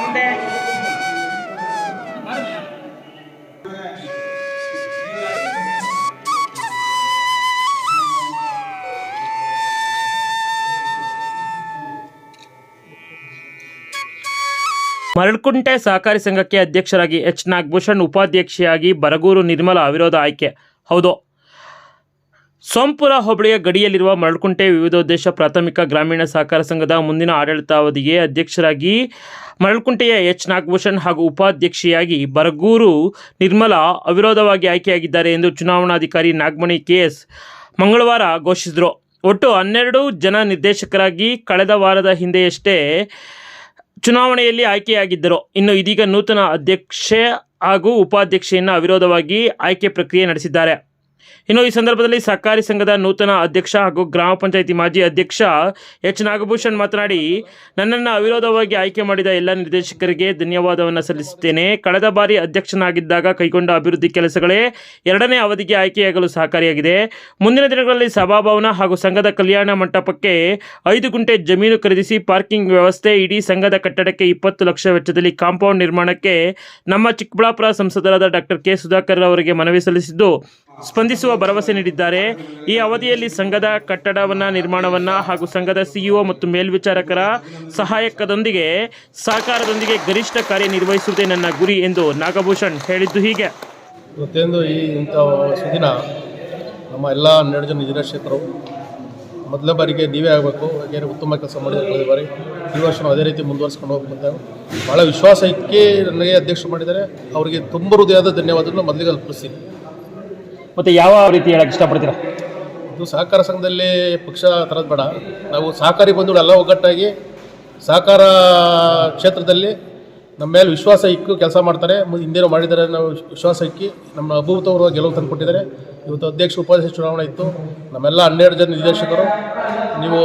ಮುಂದೆ ಮರಳ್ಕುಂಟೆ ಸಹಕಾರಿ ಸಂಘಕ್ಕೆ ಅಧ್ಯಕ್ಷರಾಗಿ ಎಚ್ ನಾಗಭೂಷಣ್ ಉಪಾಧ್ಯಕ್ಷೆಯಾಗಿ ಬರಗೂರು ನಿರ್ಮಲ ಅವಿರೋಧ ಆಯ್ಕೆ. ಹೌದು. ಸೋಂಪುರ ಹೋಬಳಿಯ ಗಡಿಯಲ್ಲಿರುವ ಮರಳ್ಕುಂಟೆ ವಿವಿಧೋದ್ದೇಶ ಪ್ರಾಥಮಿಕ ಗ್ರಾಮೀಣ ಸಹಕಾರ ಸಂಘದ ಮುಂದಿನ ಆಡಳಿತಾವಧಿಗೆ ಅಧ್ಯಕ್ಷರಾಗಿ ಮರಳ್ಕುಂಟೆಯ ಎಚ್ ನಾಗಭೂಷಣ್ ಹಾಗೂ ಉಪಾಧ್ಯಕ್ಷೆಯಾಗಿ ಬರಗೂರು ನಿರ್ಮಲಾ ಅವಿರೋಧವಾಗಿ ಆಯ್ಕೆಯಾಗಿದ್ದಾರೆ ಎಂದು ಚುನಾವಣಾಧಿಕಾರಿ ನಾಗಮಣಿ ಕೆಎಸ್ ಮಂಗಳವಾರ ಘೋಷಿಸಿದರು. ಒಟ್ಟು ಹನ್ನೆರಡು ಜನ ನಿರ್ದೇಶಕರಾಗಿ ಕಳೆದ ವಾರದ ಹಿಂದೆಯಷ್ಟೇ ಚುನಾವಣೆಯಲ್ಲಿ ಆಯ್ಕೆಯಾಗಿದ್ದರು. ಇನ್ನು ಇದೀಗ ನೂತನ ಅಧ್ಯಕ್ಷೆ ಹಾಗೂ ಉಪಾಧ್ಯಕ್ಷೆಯನ್ನು ಅವಿರೋಧವಾಗಿ ಆಯ್ಕೆ ಪ್ರಕ್ರಿಯೆ ನಡೆಸಿದ್ದಾರೆ. ಇನ್ನು ಈ ಸಂದರ್ಭದಲ್ಲಿ ಸಹಕಾರಿ ಸಂಘದ ನೂತನ ಅಧ್ಯಕ್ಷ ಹಾಗೂ ಗ್ರಾಮ ಪಂಚಾಯಿತಿ ಮಾಜಿ ಅಧ್ಯಕ್ಷ ಎಚ್ ನಾಗಭೂಷಣ್ ಮಾತನಾಡಿ, ನನ್ನನ್ನು ಅವಿರೋಧವಾಗಿ ಆಯ್ಕೆ ಮಾಡಿದ ಎಲ್ಲ ನಿರ್ದೇಶಕರಿಗೆ ಧನ್ಯವಾದವನ್ನು ಸಲ್ಲಿಸುತ್ತೇನೆ. ಕಳೆದ ಬಾರಿ ಅಧ್ಯಕ್ಷನಾಗಿದ್ದಾಗ ಕೈಗೊಂಡ ಅಭಿವೃದ್ಧಿ ಕೆಲಸಗಳೇ ಎರಡನೇ ಅವಧಿಗೆ ಆಯ್ಕೆಯಾಗಲು ಸಹಕಾರಿಯಾಗಿದೆ. ಮುಂದಿನ ದಿನಗಳಲ್ಲಿ ಸಭಾಭವನ ಹಾಗೂ ಸಂಘದ ಕಲ್ಯಾಣ ಮಂಟಪಕ್ಕೆ ಐದು ಗುಂಟೆ ಜಮೀನು ಖರೀದಿಸಿ ಪಾರ್ಕಿಂಗ್ ವ್ಯವಸ್ಥೆ ಇಡೀ ಸಂಘದ ಕಟ್ಟಡಕ್ಕೆ ಇಪ್ಪತ್ತು ಲಕ್ಷ ವೆಚ್ಚದಲ್ಲಿ ಕಾಂಪೌಂಡ್ ನಿರ್ಮಾಣಕ್ಕೆ ನಮ್ಮ ಚಿಕ್ಕಬಳ್ಳಾಪುರ ಸಂಸದರಾದ ಡಾಕ್ಟರ್ ಕೆ ಸುಧಾಕರ್ ಅವರಿಗೆ ಮನವಿ ಸಲ್ಲಿಸಿದ್ದು ಸ್ಪಂದಿಸುವ ಭರವಸೆ ನೀಡಿದ್ದಾರೆ. ಈ ಅವಧಿಯಲ್ಲಿ ಸಂಘದ ಕಟ್ಟಡವನ್ನ, ನಿರ್ಮಾಣವನ್ನ ಹಾಗೂ ಸಂಘದ ಸಿಇಒ ಮತ್ತು ಮೇಲ್ವಿಚಾರಕರ ಸಹಾಯಕದೊಂದಿಗೆ, ಸಹಕಾರದೊಂದಿಗೆ ಗರಿಷ್ಠ ಕಾರ್ಯನಿರ್ವಹಿಸುವುದೇ ನನ್ನ ಗುರಿ ಎಂದು ನಾಗಭೂಷಣ್ ಹೇಳಿದ್ದು ಹೀಗೆ. ಪ್ರತಿಯೊಂದು ಈ ಇಂಥ ಸುದಿನ ನಮ್ಮ ಎಲ್ಲ ಹನ್ನೆರಡು ಜನ ನಿರ್ದೇಶಕರು ಮೊದಲ ಬಾರಿಗೆ ನೀವೇ ಆಗಬೇಕು. ಯಾಕೆಂದರೆ ಉತ್ತಮ ಕೆಲಸ ಮಾಡಿದ ಬಾರಿ ಈ ವರ್ಷ ಅದೇ ರೀತಿ ಮುಂದುವರಿಸ್ಕೊಂಡು ಹೋಗ್ಬೇಕು ಭಾಳ ವಿಶ್ವಾಸ ಇಕ್ಕಿ ನನಗೆ ಅಧ್ಯಕ್ಷ ಮಾಡಿದ್ದಾರೆ. ಅವರಿಗೆ ತುಂಬ ಹೃದಯದ ಧನ್ಯವಾದಗಳು ಮೊದಲಿಗೆ ಅರ್ಪಿಸ್ತೀನಿ. ಮತ್ತೆ ಯಾವ ರೀತಿ ಹೇಳಕ್ ಇಷ್ಟಪಡ್ತೀರಾ? ಇದು ಸಹಕಾರ ಸಂಘದಲ್ಲಿ ಪಕ್ಷ ತರೋದು ಬೇಡ. ನಾವು ಸಹಕಾರಿ ಬಂಧುಗಳು ಎಲ್ಲ ಒಗ್ಗಟ್ಟಾಗಿ ಸಹಕಾರ ಕ್ಷೇತ್ರದಲ್ಲಿ ನಮ್ಮ ಮೇಲೆ ವಿಶ್ವಾಸ ಇಕ್ಕು ಕೆಲಸ ಮಾಡ್ತಾರೆ. ಹಿಂದಿನ ಮಾಡಿದ್ದಾರೆ ನಾವು ವಿಶ್ವಾಸ ಇಕ್ಕಿ ನಮ್ಮ ಅಭೂತಪೂರ್ವ ಗೆಲುವು ತಂದುಕೊಟ್ಟಿದ್ದಾರೆ ಇವತ್ತು ಅಧ್ಯಕ್ಷ, ಉಪಾಧ್ಯಕ್ಷ ಚುನಾವಣೆ ಇತ್ತು. ನಮ್ಮೆಲ್ಲ ಹನ್ನೆರಡು ಜನ ನಿರ್ದೇಶಕರು. ನೀವು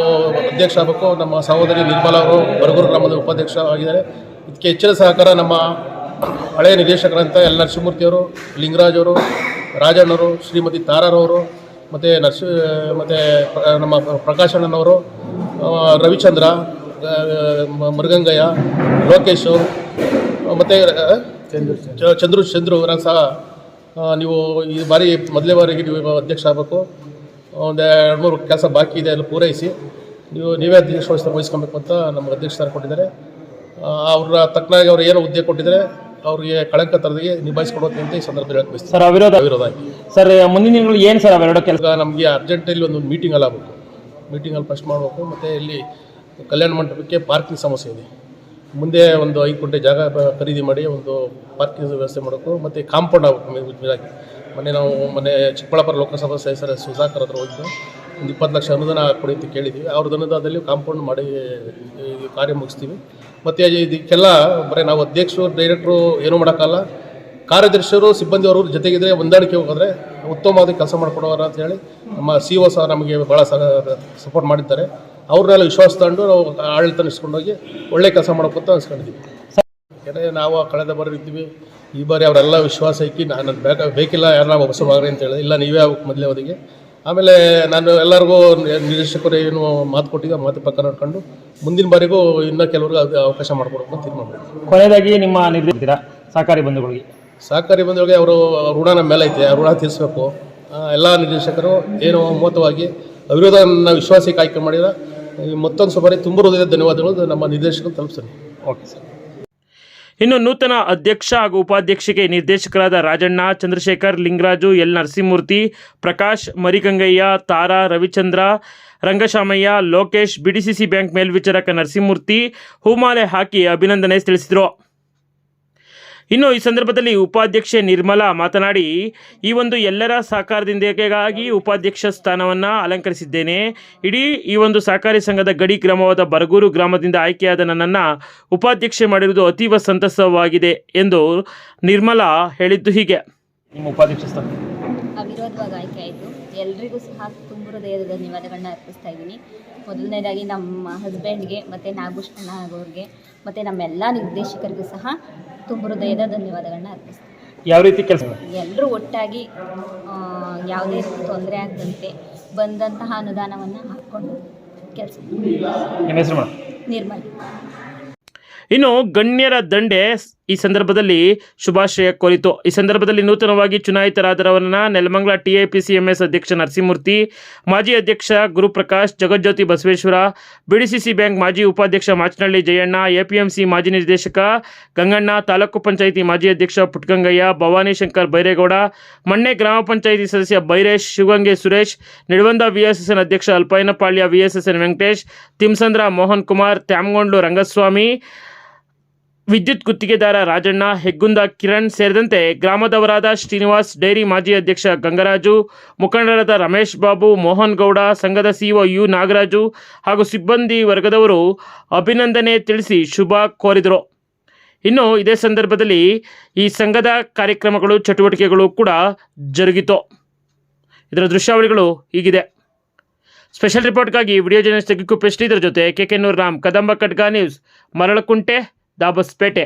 ಅಧ್ಯಕ್ಷ ಆಗಬೇಕು. ನಮ್ಮ ಸಹೋದರಿ ನಿರ್ಮಲಾ ಅವರು ಬರಗೂರು ಗ್ರಾಮದ ಉಪಾಧ್ಯಕ್ಷ ಆಗಿದ್ದಾರೆ. ಇದಕ್ಕೆ ಹೆಚ್ಚಿನ ಸಹಕಾರ ನಮ್ಮ ಹಳೆಯ ನಿರ್ದೇಶಕರಂತ ಎಲ್ ನರಸಿಂಹಮೂರ್ತಿಯವರು, ಲಿಂಗರಾಜ್ ಅವರು ರಾಜಣ್ಣವರು ಶ್ರೀಮತಿ ತಾರಾರವರು ಮತ್ತು ನರ್ಸಿ ಮತ್ತು ನಮ್ಮ ಪ್ರಕಾಶಣ್ಣನವರು ರವಿಚಂದ್ರ ಮೃಗಂಗಯ್ಯ ಲೋಕೇಶು ಮತ್ತು ಚಂದ್ರು ಚಂದ್ರು ಅವರ ಸಹ ನೀವು ಈ ಬಾರಿ ಮೊದಲೇ ಬಾರಿಗೆ ನೀವು ಅಧ್ಯಕ್ಷ ಆಗಬೇಕು. ಒಂದು ಎರಡು ಮೂರು ಕೆಲಸ ಬಾಕಿ ಇದೆ ಅಲ್ಲಿ ಪೂರೈಸಿ. ನೀವು ನೀವೇ ಅಧ್ಯಕ್ಷ ವಹಿಸ್- ವಹಿಸ್ಕೊಬೇಕು ಅಂತ ನಮ್ಗೆ ಅಧ್ಯಕ್ಷ ಕೊಟ್ಟಿದ್ದಾರೆ. ಅವ್ರ ಅವರ ತಕ್ಕನಾಗಿ ಅವ್ರು ಏನು ಹುದ್ದೆ ಕೊಟ್ಟಿದ್ದಾರೆ. ಅವ್ರಿಗೆ ಕಳಂಕ ತರದಿಗೆ ನಿಭಾಯಿಸಿಕೊಡುವಂತೆ ಅಂತ ಈ ಸಂದರ್ಭದಲ್ಲಿ ಹೇಳಕ್ ಬಯಸ್ತೀನಿ ಸರ್ ಅವಿರೋಧ ವಿರೋಧ ಆಗಿ ಸರ್ ಮುಂದಿನ ದಿನಗಳು ಏನು ಸರ್ ಅವೆರಡು ಕೆಲಸ? ಈಗ ನಮಗೆ ಅರ್ಜೆಂಟಲ್ಲಿ ಒಂದು ಮೀಟಿಂಗ್ ಅಲ್ಲಿ ಆಗಬೇಕು. ಮೀಟಿಂಗಲ್ಲಿ ಫಸ್ಟ್ ಮಾಡಬೇಕು. ಮತ್ತು ಇಲ್ಲಿ ಕಲ್ಯಾಣ ಮಂಟಪಕ್ಕೆ ಪಾರ್ಕಿಂಗ್ ಸಮಸ್ಯೆ ಇದೆ. ಮುಂದೆ ಒಂದು ಐದು ಗಂಟೆ ಜಾಗ ಬ- ಖರೀದಿ ಮಾಡಿ ಒಂದು ಪಾರ್ಕಿಂಗ್ ವ್ಯವಸ್ಥೆ ಮಾಡಬೇಕು. ಮತ್ತು ಕಾಂಪೌಂಡ್ ಆಗಬೇಕು ಮೇಲಾಗಿ. ಮೊನ್ನೆ ನಾವು ಮೊನ್ನೆ ಚಿಕ್ಕಬಳ್ಳಾಪುರ ಲೋಕಸಭಾ ಸದಸ್ಯರ ಸುಧಾಕರ್ ಹತ್ರ ಹೋಗಿದ್ದು. ಒಂದು ಇಪ್ಪತ್ತು ಲಕ್ಷ ಅನುದಾನ ಕೊಡಿ ಅಂತ ಕೇಳಿದ್ವಿ ಅವ್ರದ್ದು ಅನುದಾನದಲ್ಲಿ ಕಾಂಪೌಂಡ್ ಮಾಡಿ ಈ ಕಾರ್ಯ ಮುಗಿಸ್ತೀವಿ. ಮತ್ತು ಇದಕ್ಕೆಲ್ಲ ಬರೀ ನಾವು ಅಧ್ಯಕ್ಷರು ಡೈರೆಕ್ಟ್ರು ಏನೂ ಮಾಡೋಕ್ಕಲ್ಲ. ಕಾರ್ಯದರ್ಶಿಯರು, ಸಿಬ್ಬಂದಿಯವರು ಜೊತೆಗಿದ್ರೆ ಹೊಂದಾಣಿಕೆ ಹೋಗಿದ್ರೆ ಉತ್ತಮವಾದ ಕೆಲಸ ಮಾಡಿಕೊಡೋರ ಅಂತ ಹೇಳಿ ನಮ್ಮ ಸಿ ಒ ಸಹ ನಮಗೆ ಭಾಳ ಸಪೋರ್ಟ್ ಮಾಡಿದ್ದಾರೆ. ಅವ್ರನ್ನೆಲ್ಲ ವಿಶ್ವಾಸ ತಗೊಂಡು ನಾವು ಆಡಳಿತ ನಡೆಸ್ಕೊಂಡೋಗಿ ಒಳ್ಳೆ ಕೆಲಸ ಮಾಡ್ಕೊತ ಅನ್ಸ್ಕೊಂಡಿದ್ದೀವಿ ಯಾಕಂದರೆ ನಾವು ಕಳೆದ ಬಾರಿ ಇದ್ದೀವಿ. ಈ ಬಾರಿ ಅವರೆಲ್ಲ ವಿಶ್ವಾಸ ಇಕ್ಕಿ ನಾನು ಬೇಕ, ಬೇಕಿಲ್ಲ ಹೊಸ ಮಾಡ್ರಿ ಅಂತ ಹೇಳಿದೆ ಇಲ್ಲ, ನೀವೇ ಮೊದಲೇ ಅವಧಿಗೆ ಆಮೇಲೆ ನಾನು ಎಲ್ಲರಿಗೂ ನಿರ್ದೇಶಕರು ಏನು ಮಾತು ಕೊಟ್ಟಿದ್ದೆ ಮಾತು ಪಕ್ಕ ನೋಡ್ಕೊಂಡು ಮುಂದಿನ ಬಾರಿಗೂ ಇನ್ನೂ ಕೆಲವ್ರಿಗೆ ಅದು ಅವಕಾಶ ಮಾಡಿಕೊಡೋಕೆ ಅಂತ ತೀರ್ಮಾನ ಮಾಡಿದ್ವಿ ಕೊನೆಯದಾಗಿ ನಿಮ್ಮ ನಿರ್ದೇಶಿರ ಸಹಕಾರಿ ಬಂಧುಗಳಿಗೆ. ಸಹಕಾರಿ ಬಂಧುಗಳಿಗೆ ಅವರು ಋಣ ನಮ್ಮ ಮೇಲೆ ಐತೆ ಆ ಋಣ ತೀರಿಸಬೇಕು ಎಲ್ಲ ನಿರ್ದೇಶಕರು ಏನು ಮೋತವಾಗಿ ಅವಿರೋಧ ನನ್ನ ವಿಶ್ವಾಸಕ್ಕೆ ಆಯ್ಕೆ ಮಾಡಿದ ಈ ಮತ್ತೊಂದು ಸುಮಾರಿ ತುಂಬ ಹೃದಯದ ಧನ್ಯವಾದಗಳು. ನಮ್ಮ ನಿರ್ದೇಶಕರು ತಲುಪಿಸ್ತೀನಿ ಓಕೆ ಸರ್ ಇನ್ನು ನೂತನ ಅಧ್ಯಕ್ಷ ಹಾಗೂ ಉಪಾಧ್ಯಕ್ಷಕ್ಕೆ ನಿರ್ದೇಶಕರಾದ Rajanna, Chandrashekar, Lingaraju, L. Narasimhamurthy, Prakash, Marigangaiah, Tara, Ravichandra, Rangashamaiah, Lokesh, BDCC bank ಮೇಲ್ವಿಚಾರಕ Narasimhamurthy, ಹೂಮಾಲೆ ಹಾಕಿ ಅಭಿನಂದನೆ ತಿಳಿಸಿದರು. ಇನ್ನು ಈ ಸಂದರ್ಭದಲ್ಲಿ ಉಪಾಧ್ಯಕ್ಷೆ ನಿರ್ಮಲಾ ಮಾತನಾಡಿ ಈ ಒಂದು ಎಲ್ಲರ ಸಹಕಾರದಿಂದಾಗಿ ಉಪಾಧ್ಯಕ್ಷ ಸ್ಥಾನವನ್ನು ಅಲಂಕರಿಸಿದ್ದೇನೆ. ಇಡೀ ಈ ಒಂದು ಸಹಕಾರಿ ಸಂಘದ ಗಡಿ ಗ್ರಾಮವಾದ ಬರಗೂರು ಗ್ರಾಮದಿಂದ ಆಯ್ಕೆಯಾದ ನನ್ನನ್ನು ಉಪಾಧ್ಯಕ್ಷೆ ಮಾಡಿರುವುದು ಅತೀವ ಸಂತಸವಾಗಿದೆ ಎಂದು ನಿರ್ಮಲಾ ಹೇಳಿದ್ದು ಹೀಗೆ. ನಿಮ್ಮ ಉಪಾಧ್ಯಕ್ಷ ಸ್ಥಾನ? ಅವಿರೋಧವಾಗಿ ಆಯ್ಕೆ ಆಯಿತು. ಎಲ್ರಿಗೂ ಸಹ ತುಂಬ ಹೃದಯದ ಧನ್ಯವಾದಗಳನ್ನ ಅರ್ಪಿಸ್ತಾ ಇದ್ದೀನಿ. ಮೊದಲನೇದಾಗಿ ನಮ್ಮ ಹಸ್ಬೆಂಡ್ಗೆ ಮತ್ತು ನಾಗಭೂಷಣ ಆಗೋರಿಗೆ ಮತ್ತು ನಮ್ಮೆಲ್ಲ ನಿರ್ದೇಶಕರಿಗೂ ಸಹ ತುಂಬ ಹೃದಯದ ಧನ್ಯವಾದಗಳನ್ನ ಅರ್ಪಿಸ್ತೀನಿ. ಯಾವ ರೀತಿ ಕೆಲಸ? ಎಲ್ಲರೂ ಒಟ್ಟಾಗಿ ಯಾವುದೇ ತೊಂದರೆ ಆಗದಂತೆ ಬಂದಂತಹ ಅನುದಾನವನ್ನು ಹಾಕ್ಕೊಂಡು ಕೆಲಸ ನಿರ್ಮಲ್. ಇನ್ನು ಗಣ್ಯರ ದಂಡೆ ಈ ಸಂದರ್ಭದಲ್ಲಿ ಶುಭಾಶಯ ಕೋರಿತು. ಈ ಸಂದರ್ಭದಲ್ಲಿ ನೂತನವಾಗಿ ಚುನಾಯಿತರಾದರವರನ್ನ ನೆಲಮಂಗಲ ಟಿಎಪಿಸಿಎಂಎಸ್ ಅಧ್ಯಕ್ಷ ನರಸಿಂಹಮೂರ್ತಿ, ಮಾಜಿ ಅಧ್ಯಕ್ಷ ಗುರುಪ್ರಕಾಶ್, ಜಗಜ್ಯೋತಿ ಬಸವೇಶ್ವರ, ಬಿಡಿಸಿಸಿ ಬ್ಯಾಂಕ್ ಮಾಜಿ ಉಪಾಧ್ಯಕ್ಷ ಮಾಚನಹಳ್ಳಿ ಜಯಣ್ಣ, ಎಪಿಎಂಸಿ ಮಾಜಿ ನಿರ್ದೇಶಕ ಗಂಗಣ್ಣ, ತಾಲೂಕು ಪಂಚಾಯಿತಿ ಮಾಜಿ ಅಧ್ಯಕ್ಷ ಪುಟ್ಗಂಗಯ್ಯ, ಭವಾನಿ ಶಂಕರ್ ಬೈರೇಗೌಡ, ಮಣ್ಣೆ ಗ್ರಾಮ ಪಂಚಾಯಿತಿ ಸದಸ್ಯ ಬೈರೇಶ್, ಶಿವಗಂಗೆ ಸುರೇಶ್, ನಿಡವಂದ ವಿಎಸ್ಎಸ್ಎನ್ ಅಧ್ಯಕ್ಷ ಅಲ್ಪೈನಪಾಳ್ಯ ವಿಎಸ್ಎಸ್ಎನ್ ವೆಂಕಟೇಶ್, ತಿಮ್ಸಂದ್ರ ಮೋಹನ್ ಕುಮಾರ್ ತ್ಯಾಮಗೊಂಡು ರಂಗಸ್ವಾಮಿ ವಿದ್ಯುತ್ ಗುತ್ತಿಗೆದಾರ ರಾಜಣ್ಣ, ಹೆಗ್ಗುಂದ ಕಿರಣ್ ಸೇರಿದಂತೆ ಗ್ರಾಮದವರಾದ ಶ್ರೀನಿವಾಸ್, ಡೈರಿ ಮಾಜಿ ಅಧ್ಯಕ್ಷ ಗಂಗರಾಜು, ಮುಖಂಡರಾದ ರಮೇಶ್ ಬಾಬು, ಮೋಹನ್ ಗೌಡ, ಸಂಘದ ಸಿಇಒ ಯು ನಾಗರಾಜು ಹಾಗೂ ಸಿಬ್ಬಂದಿ ವರ್ಗದವರು ಅಭಿನಂದನೆ ತಿಳಿಸಿ ಶುಭ ಕೋರಿದರು. ಇನ್ನು ಇದೇ ಸಂದರ್ಭದಲ್ಲಿ ಈ ಸಂಘದ ಕಾರ್ಯಕ್ರಮಗಳು, ಚಟುವಟಿಕೆಗಳು ಕೂಡ ಜರುಗಿತು. ಇದರ ದೃಶ್ಯಾವಳಿಗಳು ಹೀಗಿದೆ. ಸ್ಪೆಷಲ್ ರಿಪೋರ್ಟ್ಗಾಗಿ ವಿಡಿಯೋ ಜರ್ನಲಿಸ್ಟ್ ಪೆಸ್ಟ್ ಇದರ ಜೊತೆ ಕೆ ಕೆ ನೂರ್ ರಾಮ್ ಕದಂಬ ಕಟ್ಗಾ ನ್ಯೂಸ್, ಮರಳಕುಂಟೆ ದಾಬಸ್ಪೇಟೆ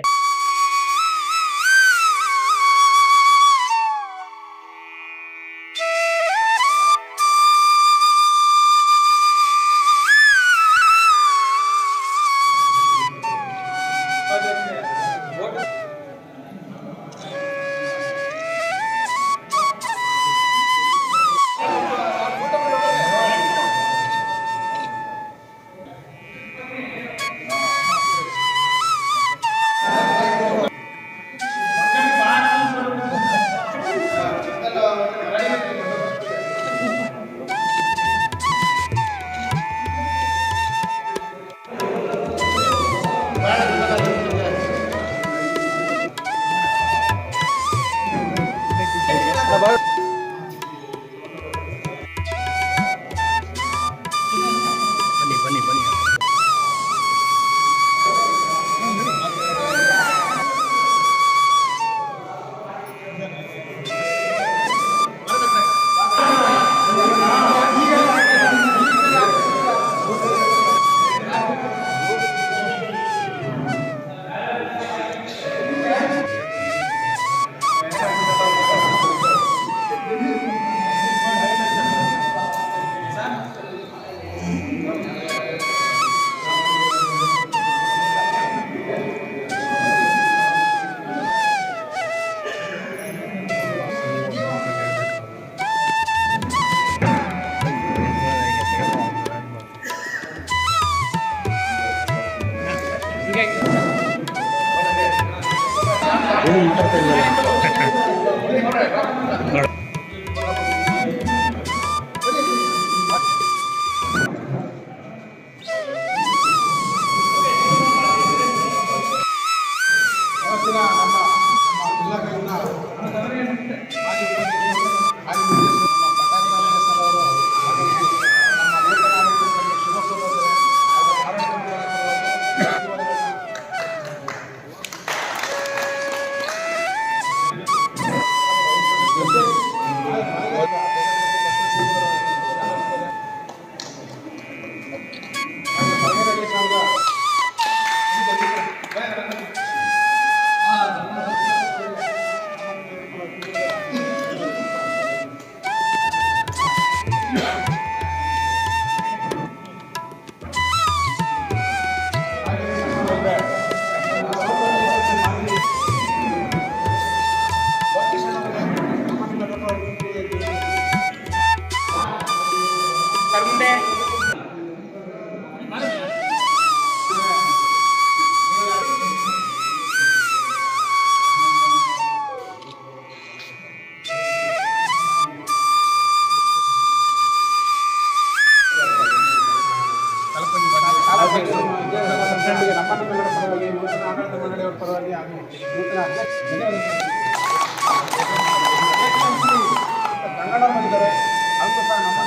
เท่าไหร่ครับ ರಂಗಣ್ಣ ಬಂದಿದ್ದಾರೆ ಅವರು ಸಹ ನಮ್ಮ